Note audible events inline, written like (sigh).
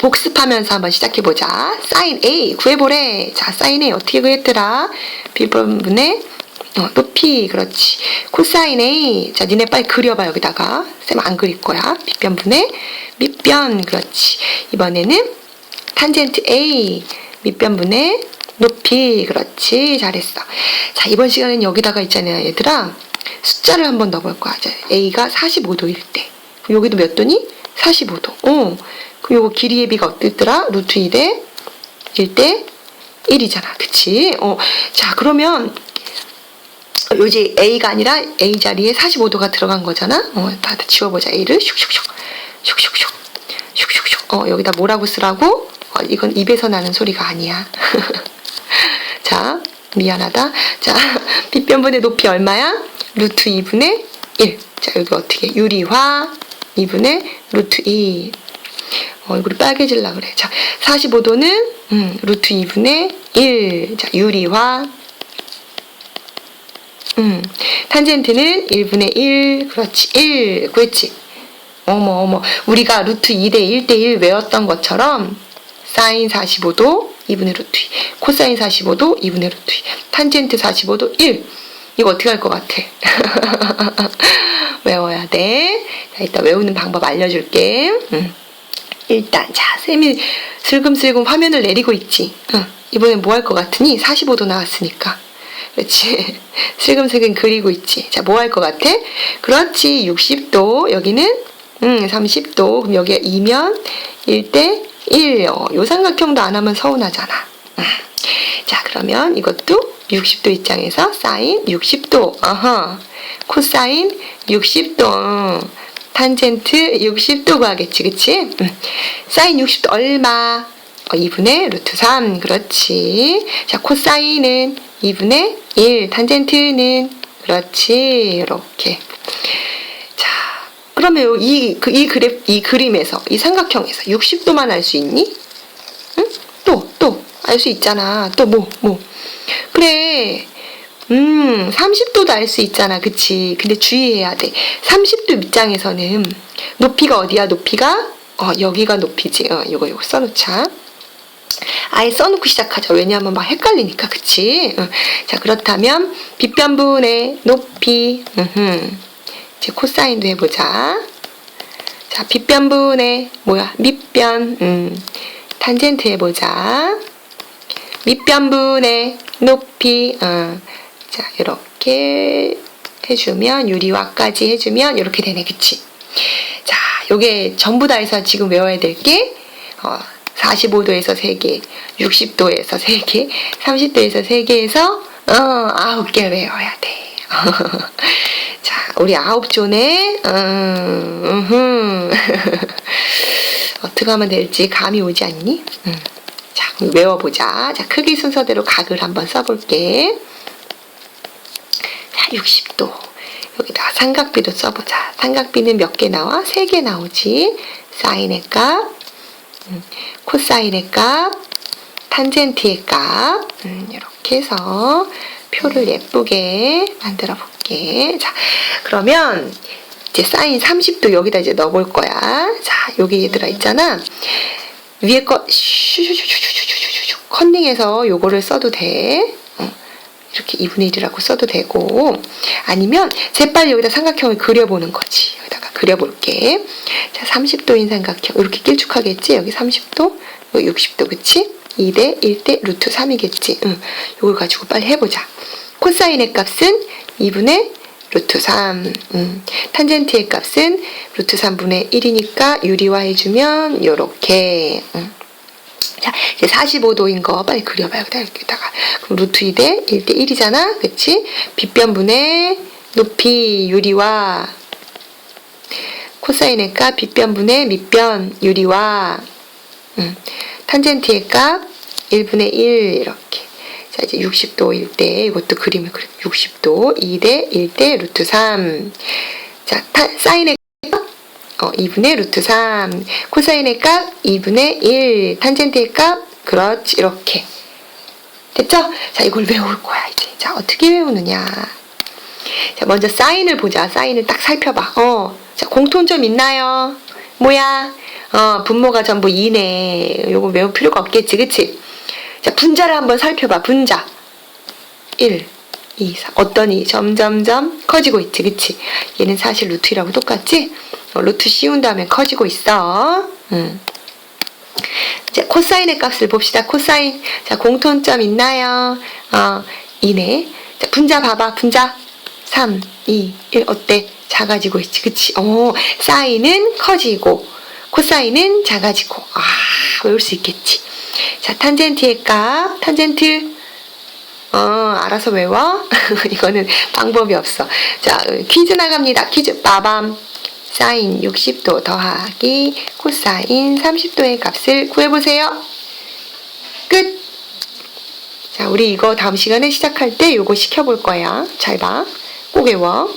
복습하면서 한번 시작해보자. 사인 A 구해보래. 자, 사인 A 어떻게 구했더라? 비번분의 어, 높이 그렇지. 코사인 A 자, 니네 빨리 그려봐 여기다가. 쌤 안 그릴 거야. 밑변분의 밑변 그렇지. 이번에는 탄젠트 A 밑변분의 높이 그렇지 잘했어. 자 이번 시간은 여기다가 있잖아요 얘들아 숫자를 한번 넣어볼 거야. 자, A가 45도일 때 여기도 몇 도니? 45도. 어. 요거 길이의 비가 어땠더라? 루트 2대 1대 1이잖아. 그치? 어. 자 그러면 요지 A가 아니라 A 자리에 45도가 들어간 거잖아. 어, 다 지워보자. A를 슉슉슉 슉슉슉 슉슉슉. 어 여기다 뭐라고 쓰라고? 어, 이건 입에서 나는 소리가 아니야. (laughs) 자 미안하다. 자 (laughs) 빗변분의 높이 얼마야? 루트 2분의 1. 자 여기 어떻게 유리화 2분의 루트 2. 얼굴이 빨개질라 그래. 자 45도는 음, 루트 2분의 1. 자 유리화 음, 탄젠트는 1분의 1, 그렇지, 1, 그렇지. 어머, 어머. 우리가 루트 2대 1대 1 외웠던 것처럼, 사인 45도, 2분의 루트 2. 코사인 45도, 2분의 루트 2. 탄젠트 45도, 1. 이거 어떻게 할 것 같아? (laughs) 외워야 돼. 자, 이따 외우는 방법 알려줄게. 음. 일단, 자, 쌤이 슬금슬금 화면을 내리고 있지. 응. 이번엔 뭐 할 것 같으니? 45도 나왔으니까. 그렇지. (laughs) 슬금슬금 그리고 있지. 자, 뭐 할 것 같아? 그렇지. 60도. 여기는, 음, 30도. 그럼 여기가 2면 1대 1. 어, 요 삼각형도 안 하면 서운하잖아. 음. 자, 그러면 이것도 60도 입장에서 사인 60도. 어허. 코사인 60도. 탄젠트 60도 구하겠지, 그치? 음. 사인 60도 얼마? 어, 2분의 루트 3. 그렇지. 자, 코사인은 2분의 1. 탄젠트는 그렇지. 이렇게. 자, 그러면 이, 그, 이 그래, 이 그림에서, 이 삼각형에서 60도만 알 수 있니? 응? 또, 또, 알 수 있잖아. 또 뭐, 뭐. 그래. 음, 30도도 알 수 있잖아. 그치? 근데 주의해야 돼. 30도 입장에서는 높이가 어디야? 높이가? 어, 여기가 높이지. 어, 요거, 요거 써놓자. 아예 써놓고 시작하자. 왜냐하면 막 헷갈리니까, 그치? 응. 자, 그렇다면, 빗변분의 높이, 음흠. 이제 코사인도 해보자. 자, 빗변분의, 뭐야, 밑변, 음. 탄젠트 해보자. 밑변분의 높이, 어. 자, 이렇게 해주면, 유리화까지 해주면, 이렇게 되네, 그치? 자, 요게 전부 다 해서 지금 외워야 될 게, 어, 45도에서 3개, 60도에서 3개, 30도에서 3개에서, 어, 9개 외워야 돼. (laughs) 자, 우리 아홉 조네, 음, 음흠. (laughs) 어떻게 하면 될지 감이 오지 않니? 음. 자, 외워보자. 자, 크기 순서대로 각을 한번 써볼게. 60도 여기다 삼각비도 써보자. 삼각비는 몇 개 나와? 3개 나오지. 사인의 값, 음, 코사인의 값, 탄젠트의 값 음, 이렇게 해서 표를 음. 예쁘게 만들어 볼게. 자, 그러면 이제 사인 30도 여기다 이제 넣어볼 거야. 자, 여기 얘들아 있잖아. 위에 거 슈슈슈슈슈슈슈 컨닝해서 요거를 써도 돼. 어, 이렇게 2분의 1이라고 써도 되고 아니면 재빨리 여기다 삼각형을 그려보는 거지. 여기다가 그려볼게. 자, 30도인 삼각형 이렇게 길쭉하겠지? 여기 30도, 여기 60도, 그치? 2대 1대 루트 3이겠지? 응. 요걸 가지고 빨리 해보자. 코사인의 값은 2분의 루트 3. 음. 탄젠트의 값은 루트 3분의 1이니까 유리화 해주면 요렇게. 음. 자, 이제 45도인 거 빨리 그려봐요. 여기다가. 그럼 루트 2대 1대 1이잖아? 그치? 빗변분의 높이 유리화. 코사인의 값 빗변분의 밑변 유리화. 음. 탄젠트의 값 1분의 1 이렇게. 자, 이제 60도일 때 이것도 그림을 그려. 60도 2대 1대 루트 3. 자, 타, 사인의 값 어, 2분의 루트 3. 코사인의 값 2분의 1. 탄젠트의 값 그렇지. 이렇게. 됐죠? 자, 이걸 외울 거야, 이제. 자, 어떻게 외우느냐. 자, 먼저 사인을 보자. 사인을 딱 살펴봐. 어. 자, 공통점 있나요? 뭐야? 어, 분모가 전부 2네. 요거 외울 필요가 없겠지, 그치? 자, 분자를 한번 살펴봐, 분자. 1, 2, 4. 어떤 이 점점점 커지고 있지, 그치? 얘는 사실 루트 1하고 똑같지? 어, 루트 씌운 다음에 커지고 있어. 음. 이제 코사인의 값을 봅시다. 코사인. 자, 공통점 있나요? 어, 2네. 자, 분자 봐봐. 분자. 3, 2, 1. 어때? 작아지고 있지. 그치? 어, 사인은 커지고, 코사인은 작아지고. 아, 외울 수 있겠지. 자, 탄젠트의 값. 탄젠트. 어, 알아서 외워. (laughs) 이거는 방법이 없어. 자, 퀴즈 나갑니다. 퀴즈. 빠밤. 사인 60도 더하기 코사인 30도의 값을 구해보세요. 끝! 자, 우리 이거 다음 시간에 시작할 때 요거 시켜볼 거야. 잘 봐. 꼭 외워.